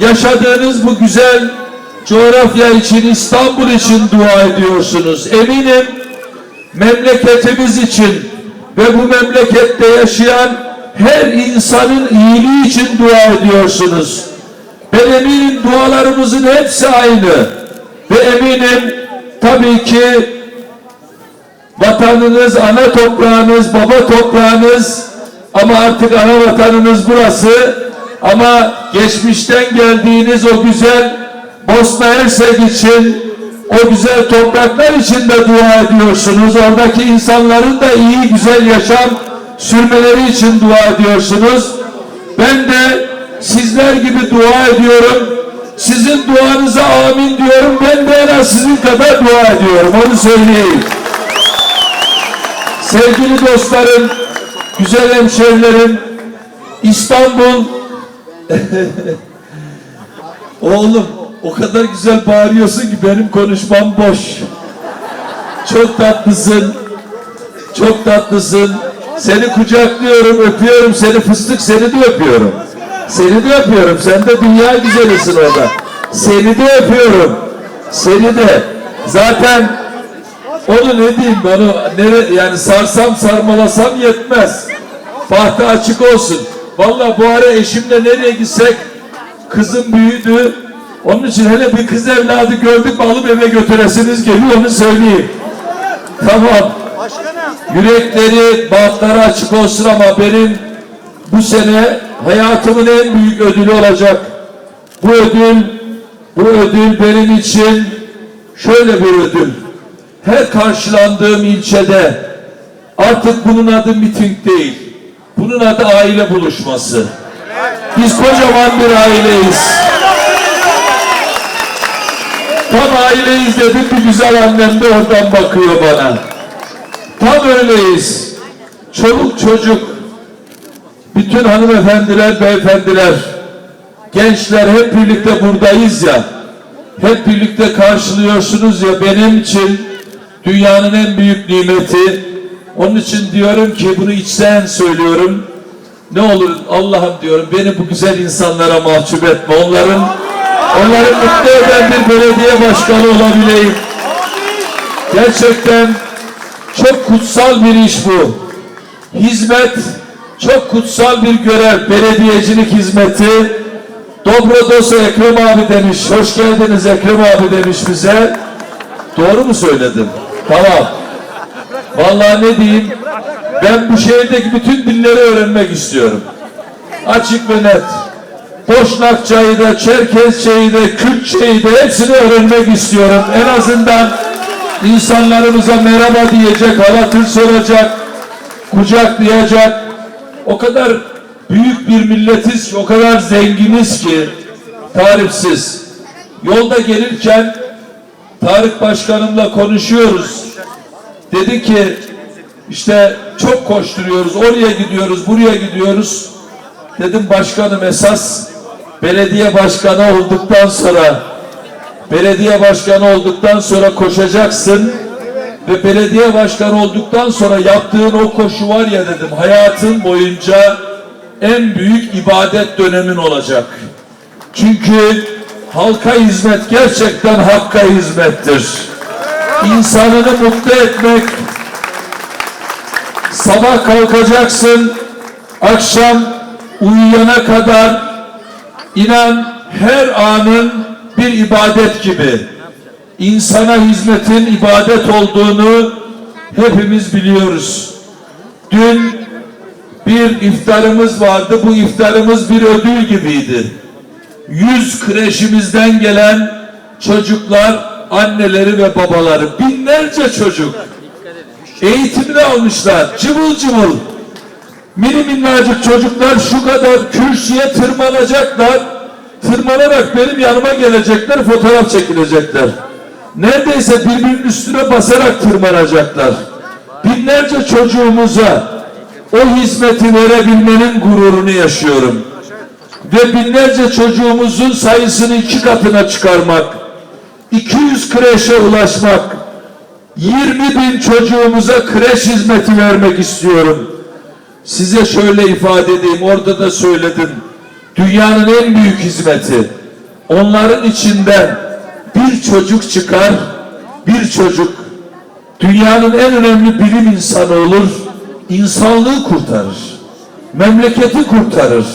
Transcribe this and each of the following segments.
yaşadığınız bu güzel coğrafya için, İstanbul için dua ediyorsunuz. Eminim memleketimiz için ve bu memlekette yaşayan her insanın iyiliği için dua ediyorsunuz. Ben eminim dualarımızın hepsi aynı. Ve eminim tabii ki vatanınız, ana toprağınız, baba toprağınız ama artık ana vatanınız burası. Ama geçmişten geldiğiniz o güzel Bosna Hersek için, o güzel topraklar için de dua ediyorsunuz. Oradaki insanların da iyi, güzel yaşam sürmeleri için dua ediyorsunuz. Ben de sizler gibi dua ediyorum. Sizin duanıza amin diyorum. Ben de en az sizin kadar dua ediyorum. Onu söyleyeyim. Sevgili dostlarım, güzel hemşerilerim, İstanbul Oğlum o kadar güzel bağırıyorsun ki benim konuşmam boş. Çok tatlısın. Çok tatlısın. Seni kucaklıyorum, öpüyorum seni fıstık, seni de öpüyorum. Seni de öpüyorum. Sen de dünya güzelisin orada. Seni de öpüyorum. Seni de. Zaten onu ne diyeyim onu nere, yani sarsam sarmalasam yetmez. Bahtı açık olsun. Vallahi bu ara eşimle nereye gitsek kızım büyüdü. Onun için hele bir kız evladı gördük mü alıp eve götüresiniz geliyor onu söyleyeyim. Tamam. Yürekleri, bahtları açık olsun ama benim bu sene hayatımın en büyük ödülü olacak. Bu ödül, bu ödül benim için şöyle bir ödül. Her karşılandığım ilçede artık bunun adı miting değil. Bunun adı aile buluşması. Biz kocaman bir aileyiz. Tam aileyiz dedim bir güzel annem de oradan bakıyor bana. Tam öyleyiz. Çoluk çocuk, bütün hanımefendiler, beyefendiler, gençler hep birlikte buradayız ya. Hep birlikte karşılıyorsunuz ya benim için dünyanın en büyük nimeti. Onun için diyorum ki bunu içten söylüyorum. Ne olur Allah'ım diyorum beni bu güzel insanlara mahcup etme. Onların onları mutlu eden bir belediye başkanı olabileyim. Gerçekten çok kutsal bir iş bu. Hizmet çok kutsal bir görev. Belediyecilik hizmeti. Dobrodosa Ekrem abi demiş. Hoş geldiniz Ekrem abi demiş bize. Doğru mu söyledim? Tamam. Vallahi ne diyeyim? Ben bu şehirdeki bütün dilleri öğrenmek istiyorum. Açık ve net. Boşnakçayı da, Çerkezçeyi de, Kürtçeyi de hepsini öğrenmek istiyorum. En azından insanlarımıza merhaba diyecek, halatır soracak, kucaklayacak. O kadar büyük bir milletiz, o kadar zenginiz ki tarifsiz. Yolda gelirken Tarık Başkanımla konuşuyoruz. Dedi ki işte çok koşturuyoruz, oraya gidiyoruz, buraya gidiyoruz. Dedim başkanım esas belediye başkanı olduktan sonra belediye başkanı olduktan sonra koşacaksın ve belediye başkanı olduktan sonra yaptığın o koşu var ya dedim hayatın boyunca en büyük ibadet dönemin olacak. Çünkü halka hizmet gerçekten hakka hizmettir. İnsanını mutlu etmek, sabah kalkacaksın, akşam uyuyana kadar inan her anın bir ibadet gibi. İnsana hizmetin ibadet olduğunu hepimiz biliyoruz. Dün bir iftarımız vardı. Bu iftarımız bir ödül gibiydi. Yüz kreşimizden gelen çocuklar, anneleri ve babaları, binlerce çocuk eğitimini almışlar. Cıvıl cıvıl. Mini minnacık çocuklar şu kadar kürsüye tırmanacaklar. Tırmanarak benim yanıma gelecekler, fotoğraf çekilecekler. Neredeyse birbirinin üstüne basarak tırmanacaklar. Binlerce çocuğumuza o hizmeti verebilmenin gururunu yaşıyorum. Ve binlerce çocuğumuzun sayısını iki katına çıkarmak, 200 kreşe ulaşmak, 20 bin çocuğumuza kreş hizmeti vermek istiyorum. Size şöyle ifade edeyim, orada da söyledim. Dünyanın en büyük hizmeti, onların içinden bir çocuk çıkar, bir çocuk dünyanın en önemli bilim insanı olur, insanlığı kurtarır, memleketi kurtarır.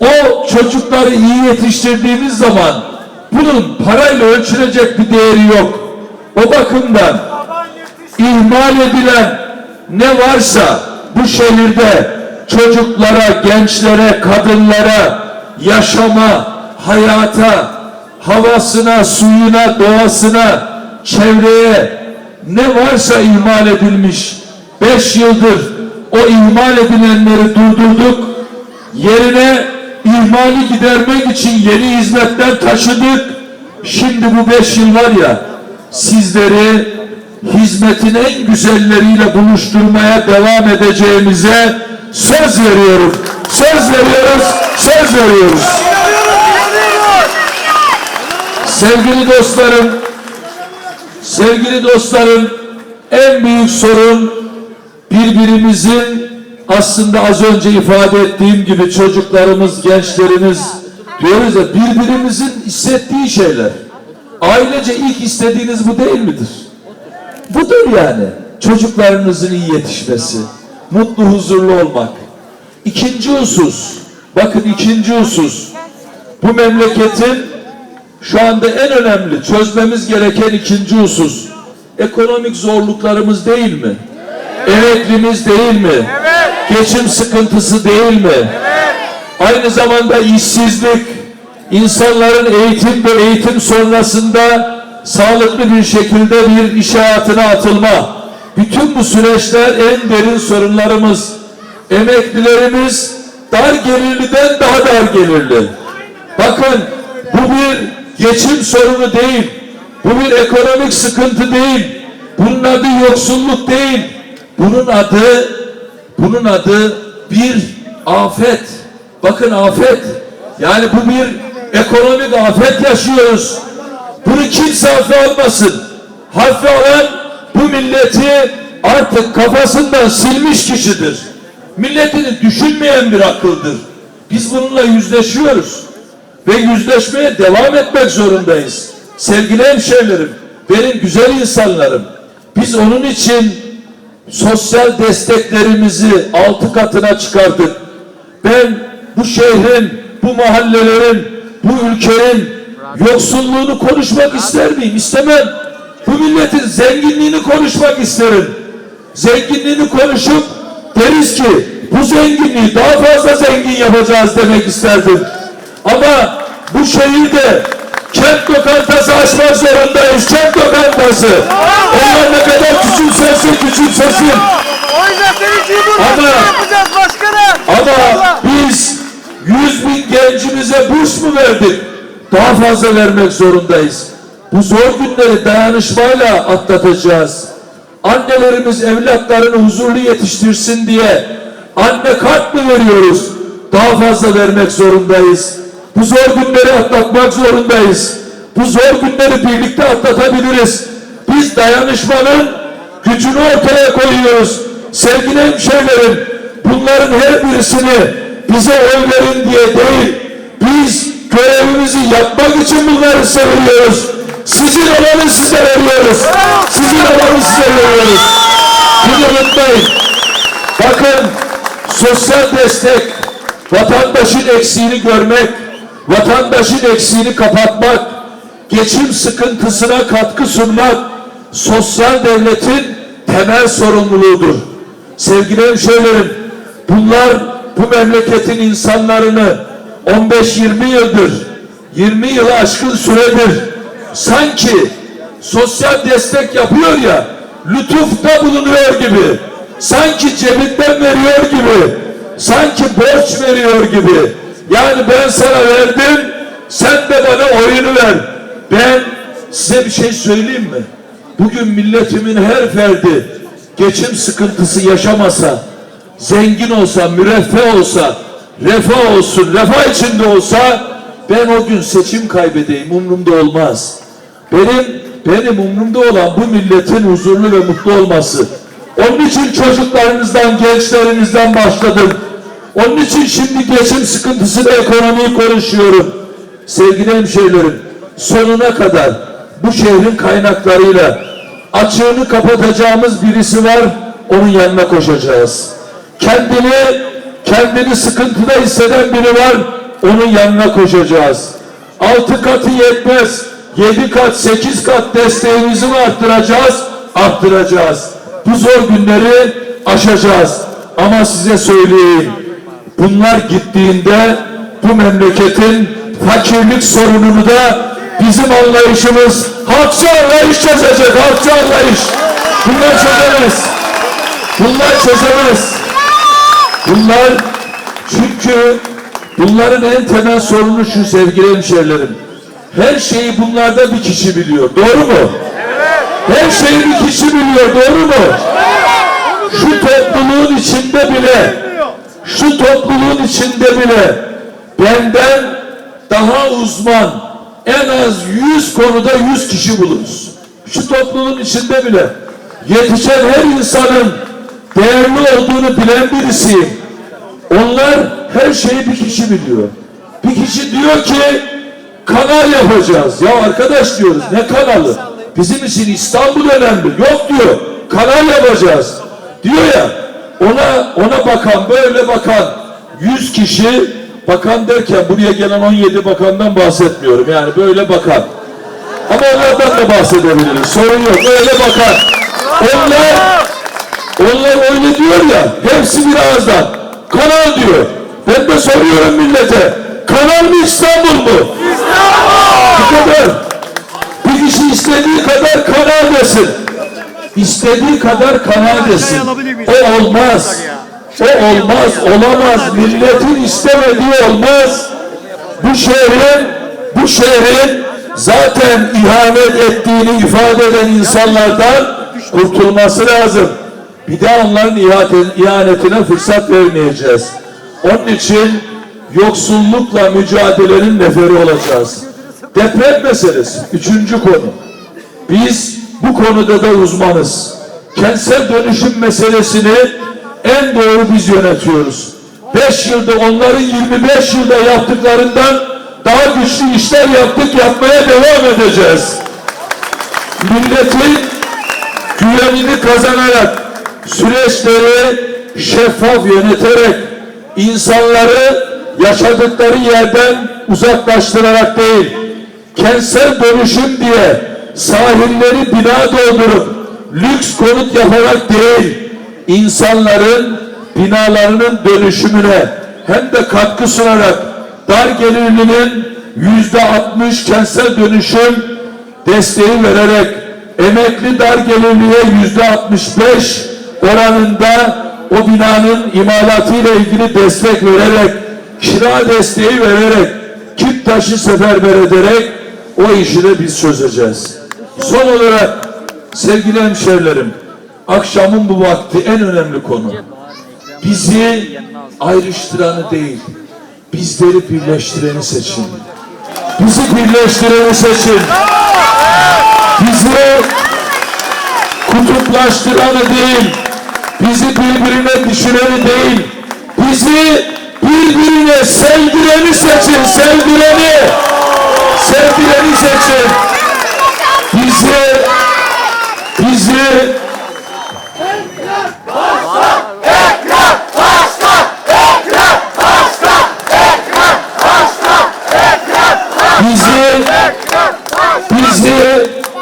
O çocukları iyi yetiştirdiğimiz zaman bunun parayla ölçülecek bir değeri yok. O bakımdan ihmal edilen ne varsa bu şehirde çocuklara, gençlere, kadınlara, yaşama, hayata, havasına, suyuna, doğasına, çevreye ne varsa ihmal edilmiş. Beş yıldır o ihmal edilenleri durdurduk. Yerine ihmali gidermek için yeni hizmetler taşıdık. Şimdi bu beş yıl var ya sizleri hizmetin en güzelleriyle buluşturmaya devam edeceğimize söz veriyorum. Söz veriyoruz, söz veriyoruz. Sevgili dostlarım, sevgili dostlarım, en büyük sorun birbirimizin aslında az önce ifade ettiğim gibi çocuklarımız, gençlerimiz diyoruz ya birbirimizin hissettiği şeyler. Ailece ilk istediğiniz bu değil midir? Budur yani. Çocuklarınızın iyi yetişmesi, mutlu, huzurlu olmak. İkinci husus, bakın ikinci husus, bu memleketin şu anda en önemli çözmemiz gereken ikinci husus, ekonomik zorluklarımız değil mi? Emeklimiz değil mi? Geçim sıkıntısı değil mi? Aynı zamanda işsizlik, insanların eğitim ve eğitim sonrasında sağlıklı bir şekilde bir iş hayatına atılma. Bütün bu süreçler en derin sorunlarımız. Emeklilerimiz dar gelirliden daha dar gelirli. Bakın bu bir geçim sorunu değil. Bu bir ekonomik sıkıntı değil. Bunun adı yoksulluk değil. Bunun adı bunun adı bir afet. Bakın afet. Yani bu bir ekonomik afet yaşıyoruz. Bunu kimse hafife almasın. Hafife alan bu milleti artık kafasından silmiş kişidir. Milletini düşünmeyen bir akıldır. Biz bununla yüzleşiyoruz. Ve yüzleşmeye devam etmek zorundayız. Sevgili hemşehrilerim, benim güzel insanlarım. Biz onun için sosyal desteklerimizi altı katına çıkardık. Ben bu şehrin, bu mahallelerin, bu ülkenin yoksulluğunu konuşmak ister miyim? İstemem. Bu milletin zenginliğini konuşmak isterim. Zenginliğini konuşup deriz ki bu zenginliği daha fazla zengin yapacağız demek isterdim. Ama bu şehirde kent lokantası açmak zorundayız. Kent lokantası. Onlar ne kadar küçülsesin küçülsesin. O yüzden seni Cumhurbaşkanı yapacağız başkanım. Ama biz 100 bin gencimize burs mu verdik? Daha fazla vermek zorundayız. Bu zor günleri dayanışmayla atlatacağız. Annelerimiz evlatlarını huzurlu yetiştirsin diye anne kart mı veriyoruz? Daha fazla vermek zorundayız. Bu zor günleri atlatmak zorundayız. Bu zor günleri birlikte atlatabiliriz. Biz dayanışmanın gücünü ortaya koyuyoruz. Sevgili hemşehrilerim, bunların her birisini bize oy verin diye değil, biz görevimizi yapmak için bunları seviyoruz. Sizin olanı size veriyoruz. Sizin olanı size veriyoruz. Bunu unutmayın. Bakın sosyal destek, vatandaşın eksiğini görmek, vatandaşın eksiğini kapatmak, geçim sıkıntısına katkı sunmak, sosyal devletin temel sorumluluğudur. Sevgili hemşehrilerim, bunlar bu memleketin insanlarını 15-20 yıldır, 20 yılı aşkın süredir sanki sosyal destek yapıyor ya, lütufta bulunuyor gibi, sanki cebinden veriyor gibi, sanki borç veriyor gibi. Yani ben sana verdim, sen de bana oyunu ver. Ben size bir şey söyleyeyim mi? Bugün milletimin her ferdi geçim sıkıntısı yaşamasa, zengin olsa, müreffeh olsa, refah olsun, refah içinde olsa ben o gün seçim kaybedeyim umurumda olmaz. Benim benim umurumda olan bu milletin huzurlu ve mutlu olması. Onun için çocuklarınızdan, gençlerinizden başladım. Onun için şimdi geçim sıkıntısını, ekonomiyi konuşuyorum. sevgili hemşehrilerim sonuna kadar bu şehrin kaynaklarıyla açığını kapatacağımız birisi var onun yanına koşacağız. Kendini kendini sıkıntıda hisseden biri var onun yanına koşacağız. Altı katı yetmez. Yedi kat, sekiz kat desteğimizi mi arttıracağız? Arttıracağız. Bu zor günleri aşacağız. Ama size söyleyeyim. Bunlar gittiğinde bu memleketin fakirlik sorununu da bizim anlayışımız halkçı anlayış çözecek. Halkçı anlayış. Bunlar çözemez. Bunlar çözemez. Bunlar çünkü bunların en temel sorunu şu sevgili hemşehrilerim. Her şeyi bunlarda bir kişi biliyor. Doğru mu? Her şeyi bir kişi biliyor. Doğru mu? Şu topluluğun içinde bile şu topluluğun içinde bile benden daha uzman en az 100 konuda 100 kişi buluruz. Şu topluluğun içinde bile yetişen her insanın değerli olduğunu bilen birisiyim. Onlar her şeyi bir kişi biliyor. Bir kişi diyor ki kanal yapacağız. Ya arkadaş diyoruz ne kanalı? Bizim için İstanbul önemli. Yok diyor. Kanal yapacağız. Diyor ya ona ona bakan böyle bakan 100 kişi bakan derken buraya gelen 17 bakandan bahsetmiyorum. Yani böyle bakan. Ama onlardan da bahsedebiliriz. Sorun yok. Öyle bakan. Onlar onlar öyle diyor ya, hepsi bir ağızdan. Kanal diyor. Ben de soruyorum millete, kanal mı İstanbul mu? İstanbul! Bu kadar. Bir kişi istediği kadar kanal desin. İstediği kadar kanal desin. O olmaz. O olmaz, olamaz. Milletin istemediği olmaz. Bu şehrin, bu şehrin zaten ihanet ettiğini ifade eden insanlardan kurtulması lazım. Bir daha onların ihanet- ihanetine fırsat vermeyeceğiz. Onun için yoksullukla mücadelenin neferi olacağız. Deprem meselesi. Üçüncü konu. Biz bu konuda da uzmanız. Kentsel dönüşüm meselesini en doğru biz yönetiyoruz. 5 yılda onların 25 yılda yaptıklarından daha güçlü işler yaptık, yapmaya devam edeceğiz. Milletin güvenini kazanarak, süreçleri şeffaf yöneterek, insanları yaşadıkları yerden uzaklaştırarak değil, kentsel dönüşüm diye sahilleri bina doldurup lüks konut yaparak değil, insanların binalarının dönüşümüne hem de katkı sunarak dar gelirlinin yüzde altmış kentsel dönüşüm desteği vererek emekli dar gelirliye yüzde altmış beş oranında o binanın imalatıyla ilgili destek vererek kira desteği vererek kip taşı seferber ederek o işi de biz çözeceğiz. Son olarak sevgili hemşerilerim akşamın bu vakti en önemli konu bizi ayrıştıranı değil bizleri birleştireni seçin. Bizi birleştireni seçin. Bizi kutuplaştıranı değil, bizi birbirine düşüreni değil, bizi birbirine sevdireni seçin, sevdireni, sevdireni seçin. Bizi, bizi bizi bizi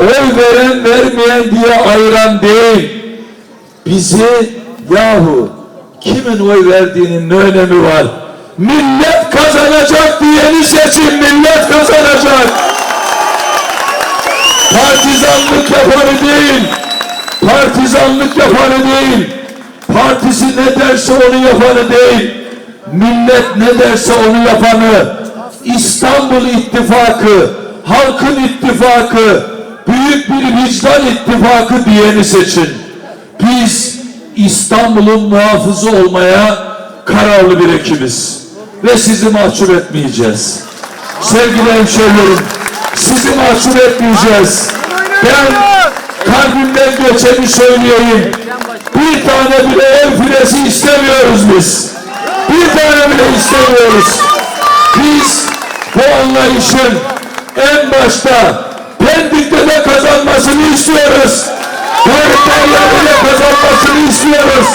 oy veren vermeyen diye ayıran değil. Bizi yahu kimin oy verdiğinin ne önemi var? Millet kazanacak diyeni seçin. Millet kazanacak. Partizanlık yapanı değil. Partizanlık yapanı değil. Partisi ne derse onu yapanı değil. Millet ne derse onu yapanı. İstanbul İttifakı, Halkın İttifakı, büyük bir vicdan ittifakı diyeni seçin. Biz İstanbul'un muhafızı olmaya kararlı bir ekibiz. Ve sizi mahcup etmeyeceğiz. Sevgili hemşehrilerim, sizi mahcup etmeyeceğiz. Ben kalbimden geçeni söyleyeyim. Bir tane bile ev filesi istemiyoruz biz. Bir tane bile istemiyoruz. Biz bu anlayışın en başta Pendik'te kazanmasını istiyoruz. Tarihten de kazanmasını istiyoruz.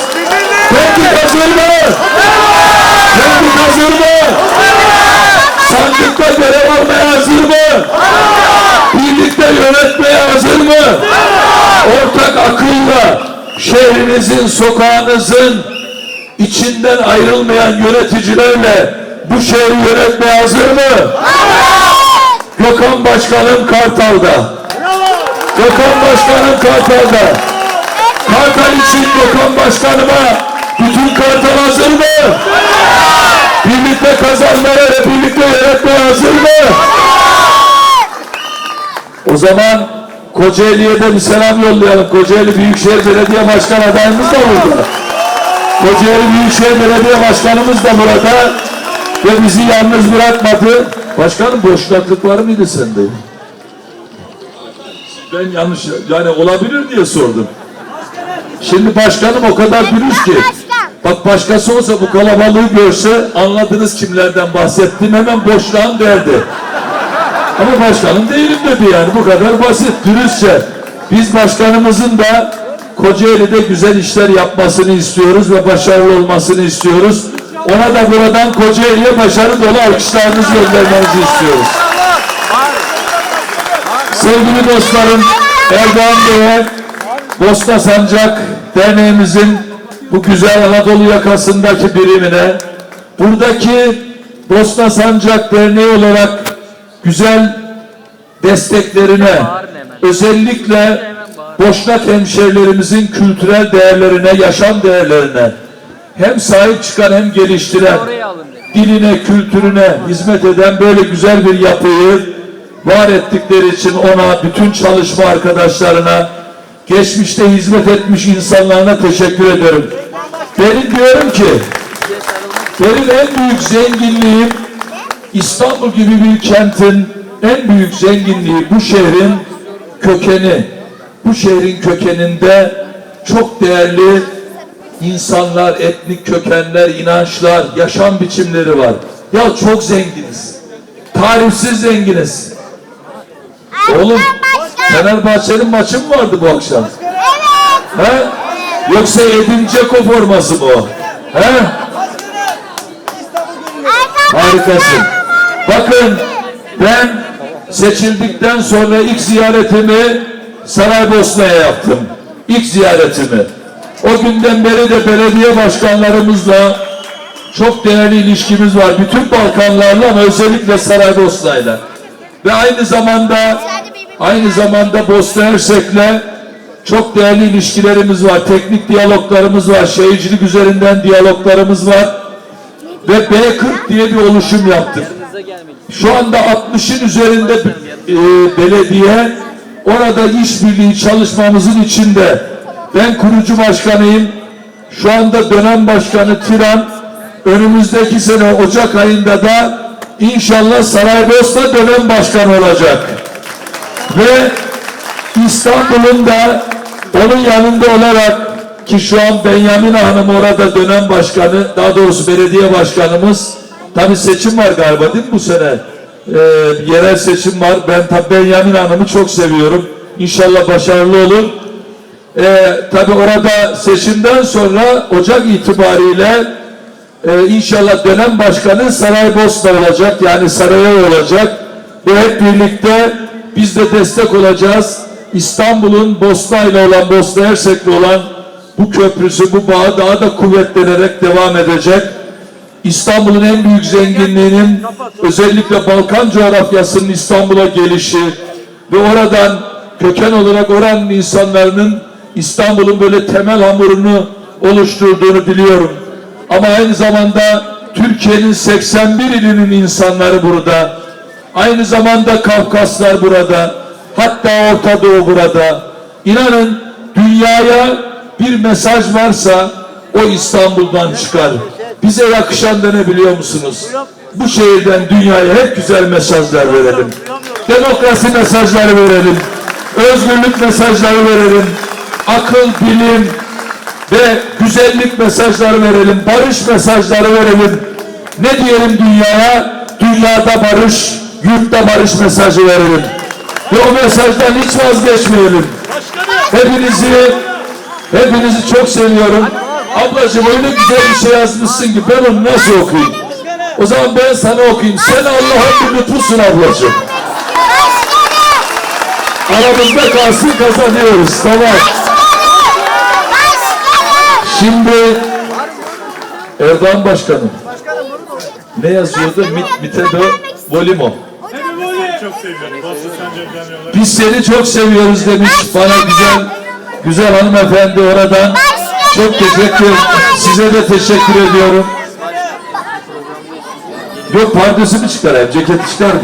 Pendik hazır mı? Pendik hazır mı? Sandıkta görev almaya hazır mı? Birlikte yönetmeye hazır mı? Ortak akılla şehrinizin, sokağınızın içinden ayrılmayan yöneticilerle bu şehri yönetmeye hazır mı? Gökhan Başkanım Kartal'da. Gökhan Başkanım Kartal'da. Kartal için Gökhan Başkanıma bütün Kartal hazır mı? Birlikte kazanmaya ve birlikte yönetmeye hazır mı? O zaman Kocaeli'ye de bir selam yollayalım. Kocaeli Büyükşehir Belediye Başkan adayımız da burada. Kocaeli Büyükşehir Belediye Başkanımız da burada ve bizi yalnız bırakmadı. Başkanım boşluklık var mıydı sende? Ben yanlış yani olabilir diye sordum. Şimdi başkanım o kadar dürüst ki. Bak başkası olsa bu kalabalığı görse anladınız kimlerden bahsettim hemen boşluğum derdi. Ama başkanım değilim dedi yani bu kadar basit dürüstçe. Biz başkanımızın da Kocaeli'de güzel işler yapmasını istiyoruz ve başarılı olmasını istiyoruz. Ona da buradan Kocaeli'ye başarı dolu alkışlarınızı göndermenizi istiyoruz. Sevgili dostlarım, Erdoğan Bey'e Bosna Sancak Derneğimizin bu güzel Anadolu yakasındaki birimine, buradaki Bosna Sancak Derneği olarak güzel desteklerine, özellikle Boşnak hemşerilerimizin kültürel değerlerine, yaşam değerlerine hem sahip çıkan hem geliştiren, diline, kültürüne hizmet eden böyle güzel bir yapıyı var ettikleri için ona, bütün çalışma arkadaşlarına, geçmişte hizmet etmiş insanlarına teşekkür ederim. Benim diyorum ki, benim en büyük zenginliğim İstanbul gibi bir kentin en büyük zenginliği bu şehrin kökeni. Bu şehrin kökeninde çok değerli insanlar, etnik kökenler, inançlar, yaşam biçimleri var. Ya çok zenginiz. Tarifsiz zenginiz. Oğlum Fenerbahçe'nin maçı mı vardı bu akşam? He? Yoksa Edin Dzeko forması mı o? He? Harikasın. Bakın ben seçildikten sonra ilk ziyaretimi Saraybosna'ya yaptım. İlk ziyaretimi. O günden beri de belediye başkanlarımızla çok değerli ilişkimiz var. Bütün Balkanlarla ama özellikle Saraybosna'yla. Ve aynı zamanda aynı zamanda Bosna Hersek'le çok değerli ilişkilerimiz var. Teknik diyaloglarımız var. Şehircilik üzerinden diyaloglarımız var. Ve B40 diye bir oluşum yaptık. Şu anda 60'ın üzerinde e, belediye orada işbirliği çalışmamızın içinde. Ben kurucu başkanıyım. Şu anda dönem başkanı Tiran önümüzdeki sene Ocak ayında da inşallah Saraybosna dönem başkanı olacak. Ve İstanbul'un da onun yanında olarak ki şu an Benyamin Hanım orada dönem başkanı, daha doğrusu belediye başkanımız. Tabi seçim var galiba değil mi bu sene? Ee, yerel seçim var. Ben tabi Benyamin Hanım'ı çok seviyorum. İnşallah başarılı olur. Ee, tabi orada seçimden sonra Ocak itibariyle e, inşallah dönem başkanı Saraybosna olacak. Yani Sarajevo olacak. Ve hep birlikte biz de destek olacağız. İstanbul'un Bosna ile olan, Bosna Hersek'le olan bu köprüsü, bu bağı daha da kuvvetlenerek devam edecek. İstanbul'un en büyük zenginliğinin özellikle Balkan coğrafyasının İstanbul'a gelişi ve oradan köken olarak oranın insanların İstanbul'un böyle temel hamurunu oluşturduğunu biliyorum. Ama aynı zamanda Türkiye'nin 81 ilinin insanları burada. Aynı zamanda Kafkaslar burada. Hatta Orta Doğu burada. İnanın dünyaya bir mesaj varsa o İstanbul'dan çıkar. Bize yakışan da ne biliyor musunuz? Bu şehirden dünyaya hep güzel mesajlar verelim. Demokrasi mesajları verelim. Özgürlük mesajları verelim. Akıl, bilim ve güzellik mesajları verelim. Barış mesajları verelim. Ne diyelim dünyaya? Dünya dünyada barış, yurtta barış mesajı verelim. Ve o mesajdan hiç vazgeçmeyelim. Hepinizi, hepinizi çok seviyorum. Ablacığım öyle güzel bir şey yazmışsın ki ben onu nasıl okuyayım? O zaman ben sana okuyayım. Sen Allah'ın bir lütfusun ablacığım. Aramızda kalsın kazanıyoruz. Tamam. Şimdi Erdoğan Başkanım ne yazıyordu? Mit, mitebe volimo. Biz seni çok seviyoruz demiş bana güzel güzel hanımefendi oradan. Çok teşekkür size de teşekkür ediyorum. Yok pardesü mü çıkarayım? Ceketi çıkar mı?